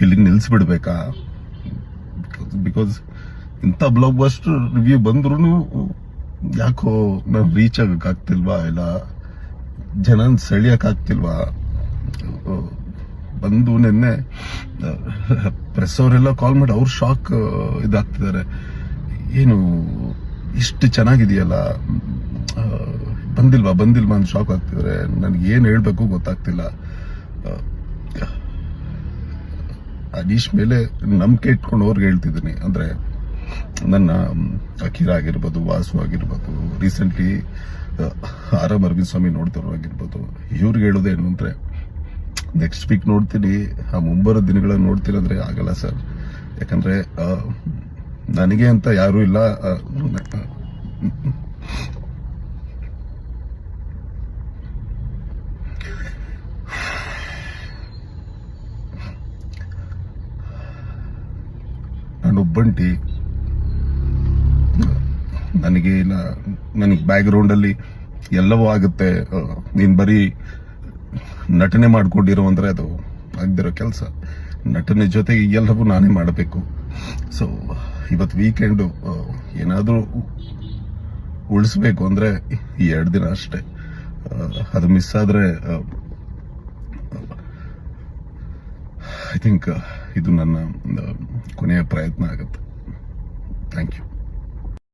ಇಲ್ಲಿಗೆ ನಿಲ್ಲಿಸ್ಬಿಡ್ಬೇಕಾ ಬಿಕಾಸ್ ಇಂಥ ಬ್ಲಾಗ್ ಬಸ್ಟ್ ರಿವ್ಯೂ ಬಂದ್ರೂ ಯಾಕೋ ನಾನು ರೀಚ್ ಆಗಕ್ಕಾಗ್ತಿಲ್ವಾ ಇಲ್ಲ ಜನ ಸೆಳಿಯಕ್ಕಾಗ್ತಿಲ್ವಾ ಬಂದು ನಿನ್ನೆ ಪ್ರೆಸ್ ಅವರೆಲ್ಲ ಕಾಲ್ ಮಾಡಿ ಅವ್ರು ಶಾಕ್ ಇದಾಗ್ತಿದ್ದಾರೆ ಏನು, ಇಷ್ಟು ಚೆನ್ನಾಗಿದೆಯಲ್ಲ? ಬಂದಿಲ್ವಾ? ಬಂದಿಲ್ವಾ ಅಂತ ಶಾಕ್ ಆಗ್ತಿದ್ದಾರೆ ನನಗೆ ಏನು ಹೇಳಬೇಕು ಗೊತ್ತಾಗ್ತಿಲ್ಲ. ಆ, ಅನೀಶ್ ಮೇಲೆ ನಂಬಿಕೆ ಇಟ್ಕೊಂಡು ಅವ್ರಿಗೆ ಹೇಳ್ತಿದ್ದೀನಿ. ಅಂದ್ರೆ ನನ್ನ ಅಖಿರ ಆಗಿರ್ಬೋದು ವಾಸು ಆಗಿರ್ಬೋದು recently R M Arvind Swamy ನೋಡ್ತಿರೋ ಆಗಿರ್ಬೋದು ಇವ್ರಿಗೆ ಏನು ಅಂದ್ರೆ ನೆಕ್ಸ್ಟ್ ವೀಕ್ ನೋಡ್ತೀನಿ ಆ ಮುಂಬರೋ ದಿನಗಳನ್ನು ನೋಡ್ತೀನಿ ಅಂದ್ರೆ ಆಗಲ್ಲ ಸರ್. ಯಾಕಂದ್ರೆ ನನಗೆ ಅಂತ ಯಾರೂ ಇಲ್ಲ ಒಬ್ಬಂಟಿ ನನಗೆ ನನಗೆ ಬ್ಯಾಕ್ ಗ್ರೌಂಡ್ ಅಲ್ಲಿ ಎಲ್ಲವೂ ಆಗುತ್ತೆ. ನೀನು ಬರೀ ನಟನೆ ಮಾಡಿಕೊಂಡಿರೋ ಅಂದರೆ ಅದು ಆಗದಿರೋ ಕೆಲಸ. ನಟನೆ ಜೊತೆಗೆ ಎಲ್ಲವೂ ನಾನೇ ಮಾಡಬೇಕು. ಸೊ ಇವತ್ತು ವೀಕೆಂಡು ಏನಾದರೂ ಉಳಿಸ್ಬೇಕು ಅಂದರೆ ಈ ಎರಡು ದಿನ ಅಷ್ಟೇ. ಅದು ಮಿಸ್ ಆದರೆ ಐ ಥಿಂಕ್ ಇದು ನನ್ನ ಒಂದು ಕೊನೆಯ ಪ್ರಯತ್ನ ಆಗುತ್ತೆ. Thank you